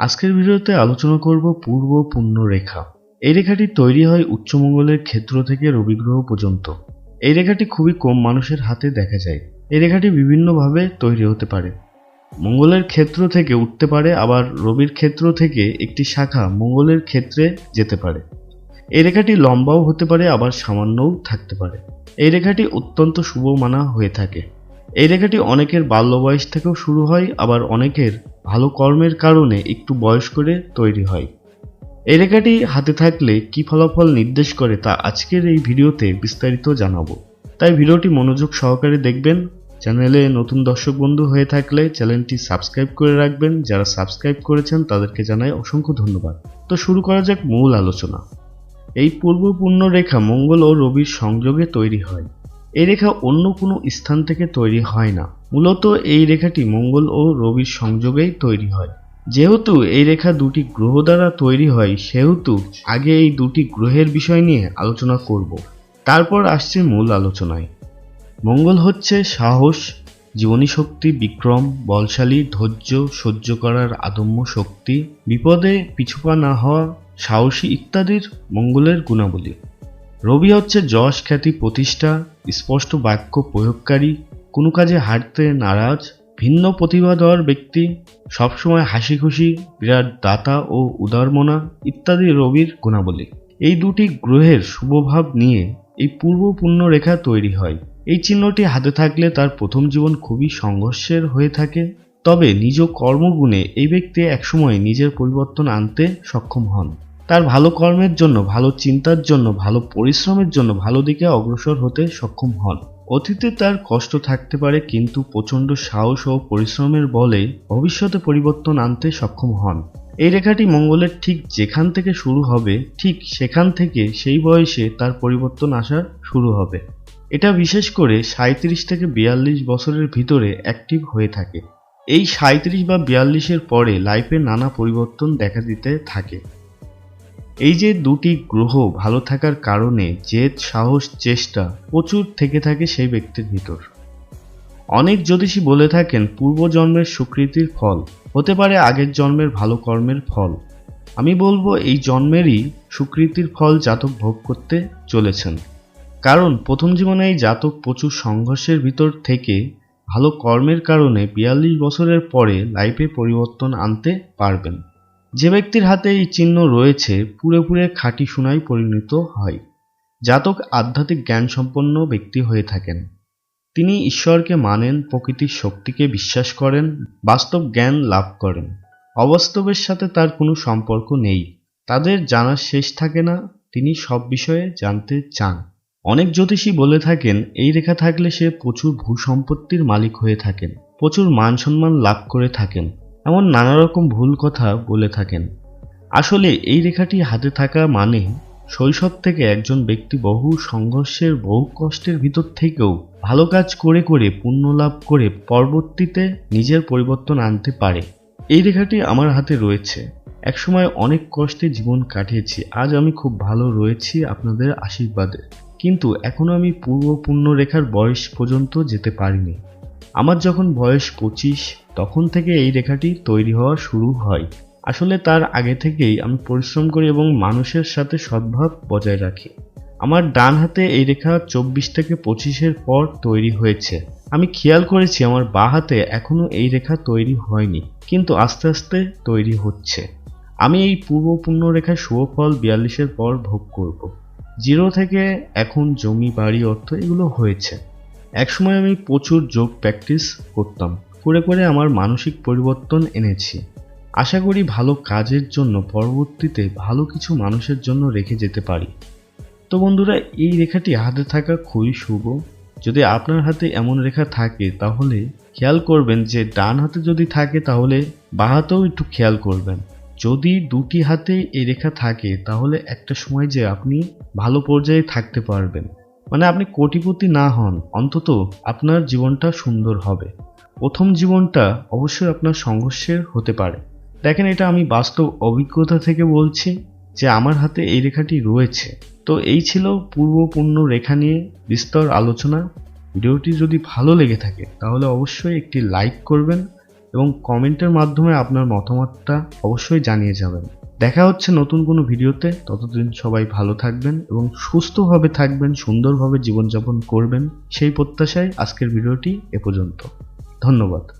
আজকের ভিডিওতে আলোচনা করব পূর্ব পূর্ণ রেখা এই রেখাটি তৈরি হয় উচ্চমঙ্গলের ক্ষেত্র থেকে রবি গ্রহ পর্যন্ত। এই রেখাটি খুবই কম মানুষের হাতে দেখা যায়। এই রেখাটি বিভিন্নভাবে তৈরি হতে পারে। মঙ্গলের ক্ষেত্র থেকে উঠতে পারে, আবার রবির ক্ষেত্র থেকে একটি শাখা মঙ্গলের ক্ষেত্রে যেতে পারে। এই রেখাটি লম্বাও হতে পারে, আবার সামান্যও থাকতে পারে। এই রেখাটি অত্যন্ত শুভ মানা হয়ে থাকে। এই রেখাটি অনেকের বাল্য বয়স থেকেও শুরু হয়, আবার অনেকের ভালো কর্মের কারণে একটু বয়স করে তৈরি হয়। এই রেখাটি হাতে থাকলে কি ফলাফল নির্দেশ করে তা আজকের এই ভিডিওতে বিস্তারিত জানাব। তাই ভিডিওটি মনোযোগ সহকারে দেখবেন। চ্যানেলে নতুন দর্শক বন্ধু হয়ে থাকলে চ্যানেলটি সাবস্ক্রাইব করে রাখবেন। যারা সাবস্ক্রাইব করেছেন, তাদেরকে জানাই অসংখ্য ধন্যবাদ। তো শুরু করা যাক মূল আলোচনা। এই পূর্ব পূর্ণ রেখা মঙ্গল ও রবির সংযোগে তৈরি হয়। এই রেখা অন্য কোনো স্থান থেকে তৈরি হয় না। মূলত এই রেখাটি মঙ্গল ও রবির সংযোগেই তৈরি হয়। যেহেতু এই রেখা দুটি গ্রহ দ্বারা তৈরি হয়, সেহেতু আগে এই দুটি গ্রহের বিষয় নিয়ে আলোচনা করব। তারপর আসছে মূল আলোচনায়। মঙ্গল হচ্ছে সাহস, জীবনী শক্তি, বিক্রম, বলশালী, ধৈর্য, সহ্য করার আদম্য শক্তি, বিপদে পিছুপা না হওয়া, সাহসী ইত্যাদির মঙ্গলের গুণাবলী। রবি হচ্ছে যশ খ্যাতি প্রতিষ্ঠা, স্পষ্ট বাক্য প্রয়োগকারী, কোনো কাজে হারতে নারাজ, ভিন্ন প্রতিভাধর ব্যক্তি, সবসময় হাসি খুশি বিরাট দাতা ও উদারমনা ইত্যাদি রবির গুণাবলী। এই দুটি গ্রহের শুভভাব নিয়ে এই পূর্ব রেখা তৈরি হয়। এই চিহ্নটি হাতে থাকলে তার প্রথম জীবন খুবই সংঘর্ষের হয়ে থাকে। তবে নিজ কর্মগুণে এই ব্যক্তি একসময় নিজের পরিবর্তন আনতে সক্ষম হন। তার ভালো কর্মের জন্য, ভালো চিন্তার জন্য, ভালো পরিশ্রমের জন্য ভালো দিকে অগ্রসর হতে সক্ষম হন। অতীতে তার কষ্ট থাকতে পারে, কিন্তু প্রচণ্ড সাহস ও পরিশ্রমের বলে ভবিষ্যতে পরিবর্তন আনতে সক্ষম হন। এই রেখাটি মঙ্গলের ঠিক যেখান থেকে শুরু হবে, ঠিক সেখান থেকে সেই বয়সে তার পরিবর্তন আসা শুরু হবে। এটা বিশেষ করে সাঁত্রিশ থেকে বিয়াল্লিশ বছরের ভিতরে অ্যাক্টিভ হয়ে থাকে। এই সাঁত্রিশ বা বিয়াল্লিশের পরে লাইফে নানা পরিবর্তন দেখা দিতে থাকে। এই যে দুটি গ্রহ ভালো থাকার কারণে জেদ, সাহস, চেষ্টা প্রচুর থেকে থাকে সেই ব্যক্তির ভিতর। অনেক জ্যোতিষী বলে থাকেন পূর্বজন্মের সুকৃতির ফল হতে পারে আগের জন্মের ভালো কর্মের ফল। আমি বলব, এই জন্মেরই সুকৃতির ফল জাতক ভোগ করতে চলেছেন। কারণ প্রথম জীবনে এই জাতক প্রচুর সংঘর্ষের ভিতর থেকে ভালো কর্মের কারণে বিয়াল্লিশ বছরের পরে লাইফে পরিবর্তন আনতে পারবেন। যে ব্যক্তির হাতে এই চিহ্ন রয়েছে, পুরোপুরে খাঁটি সোনায় পরিণত হয়। জাতক আধ্যাত্মিক জ্ঞান সম্পন্ন ব্যক্তি হয়ে থাকেন। তিনি ঈশ্বরকে মানেন, প্রকৃতির শক্তিকে বিশ্বাস করেন, বাস্তব জ্ঞান লাভ করেন। অবাস্তবের সাথে তার কোনো সম্পর্ক নেই। তাদের জানার শেষ থাকে না, তিনি সব বিষয়ে জানতে চান। অনেক জ্যোতিষী বলে থাকেন, এই রেখা থাকলে সে প্রচুর ভূ সম্পত্তির মালিক হয়ে থাকেন, প্রচুর মান সম্মান লাভ করে থাকেন। এমন নানা রকম ভুল কথা বলে থাকেন। আসলে এই রেখাটি হাতে থাকা মানে শৈশব থেকে একজন ব্যক্তি বহু সংঘর্ষের, বহু কষ্টের ভিতর থেকেও ভালো কাজ করে করে পুণ্য লাভ করে পরবর্তীতে নিজের পরিবর্তন আনতে পারে। এই রেখাটি আমার হাতে রয়েছে। একসময় অনেক কষ্টে জীবন কাটিয়েছি। আজ আমি খুব ভালো রয়েছি আপনাদের আশীর্বাদে। কিন্তু এখনও আমি পূর্ব পূর্ণ রেখার বয়স পর্যন্ত যেতে পারিনি। আমার যখন বয়স পঁচিশ, তখন থেকে এই রেখাটি তৈরি হওয়া শুরু হয়। আসলে তার আগে থেকেই আমি পরিশ্রম করি এবং মানুষের সাথে সদ্ভাব বজায় রাখি। আমার ডান হাতে এই রেখা চব্বিশ থেকে পঁচিশের পর তৈরি হয়েছে। আমি খেয়াল করেছি আমার বা হাতে এখনও এই রেখা তৈরি হয়নি, কিন্তু আস্তে আস্তে তৈরি হচ্ছে। আমি এই পূর্ব রেখার শুভফল বিয়াল্লিশের পর ভোগ করব। জিরো থেকে এখন জমি, বাড়ি, অর্থ এগুলো হয়েছে। একসময় আমি প্রচুর যোগ প্র্যাকটিস করতাম। করে করে আমার মানসিক পরিবর্তন এনেছি। আশা করি ভালো কাজের জন্য পরবর্তীতে ভালো কিছু মানুষের জন্য রেখে যেতে পারি। তো বন্ধুরা, এই রেখাটি হাতে থাকা খুবই শুভ। যদি আপনার হাতে এমন রেখা থাকে, তাহলে খেয়াল করবেন যে ডান হাতে যদি থাকে, তাহলে বা হাতেও একটু খেয়াল করবেন। যদি দুটি হাতে এই রেখা থাকে, তাহলে একটা সময় যে আপনি ভালো পর্যায়ে থাকতে পারবেন। মানে আপনি কোটিপতি না হন, অন্তত আপনার জীবনটা সুন্দর হবে। প্রথম জীবনটা অবশ্যই আপনার সংঘর্ষের হতে পারে। দেখেন এটা আমি বাস্তব অভিজ্ঞতা থেকে বলছি যে আমার হাতে এই রেখাটি রয়েছে। তো এই ছিল পূর্বপূর্ণ রেখা নিয়ে বিস্তর আলোচনা। ভিডিওটি যদি ভালো লেগে থাকে, তাহলে অবশ্যই একটি লাইক করবেন এবং কমেন্টের মাধ্যমে আপনার মতামতটা অবশ্যই জানিয়ে যাবেন। দেখা হচ্ছে নতুন কোনো ভিডিওতে। ততদিন সবাই ভালো থাকবেন এবং সুস্থভাবে থাকবেন, সুন্দরভাবে জীবনযাপন করবেন। সেই প্রত্যাশায় আজকের ভিডিওটি এ পর্যন্ত। ধন্যবাদ।